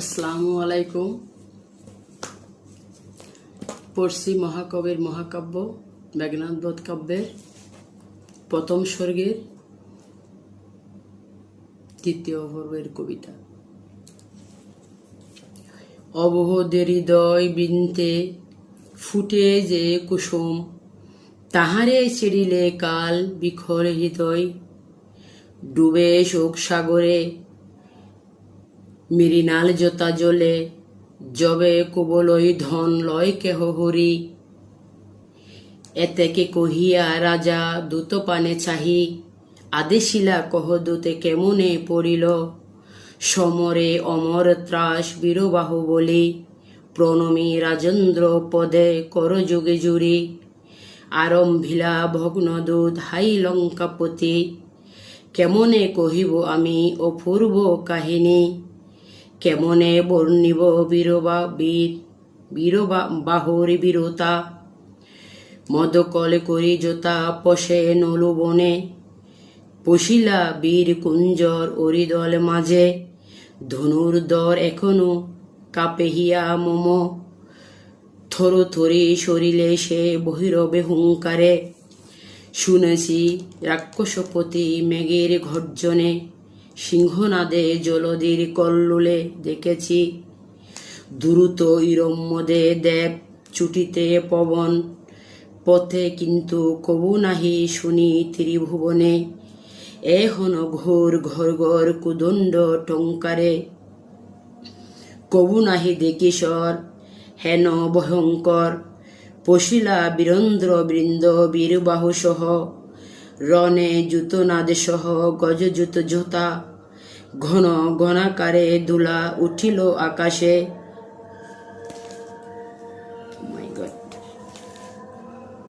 আসসালামু আলাইকুম। পড়শি মহাকবির মহাকাব্য মেঘনাথ বোধ কাব্যের প্রথম স্বর্গের তৃতীয় পর্বের কবিতা। অবহদের হৃদয় বৃন্তে ফুটে যে কুসুম, তাহারে ছিড়িলে কাল বিখর হৃদয়, ডুবে শোক সাগরে মৃণাল জোতা জলে জবে কুবলই ধন লয় কেহ হরি। এতেকে কহিয়া রাজা দূত পানে চাহি? আদেশিলা কহ দূতে কেমনে পড়িল? সমরে অমর ত্রাস বীরবাহু বলি, প্রণমী রাজেন্দ্র পদে কর যুগে জুড়ি। আরম্ভিলা ভগ্নদূত হাই লঙ্কাপতি, কেমনে কহিব আমি অপূর্ব কাহিনী? কেমনে বর্ণিব বীরবা বীর, বীরবা বাহুর বীরতা? মদকলে করি জোতা পশে নলু বনে পশিলা বীর কুঞ্জর অরিদল মাঝে। ধনুর দর এখনও কাপেহিয়া মম, থরু থরি সরিলে সে বহিরবে হুঙ্কারে। শুনেছি রাক্ষসপতি মেঘের গর্জনে সিংহনাদে জলদির কল্লোলে দেখেছি। দ্রুত ইরম্মদে দেব চুটিতে পবন। পথে কিন্তু কবু নাহি শুনি ত্রিভুবনে। এহন ঘোর ঘর ঘর কুদণ্ড টঙ্কারে। কবু নাহি দেখিসর হেন ভয়ঙ্কর। পশিলা বীরেন্দ্র বৃন্দ বীরবাহু সহ রণে জুতো সহ গজ জুত ঘন ঘনাকারে দুলা উঠিল আকাশে মাই my God.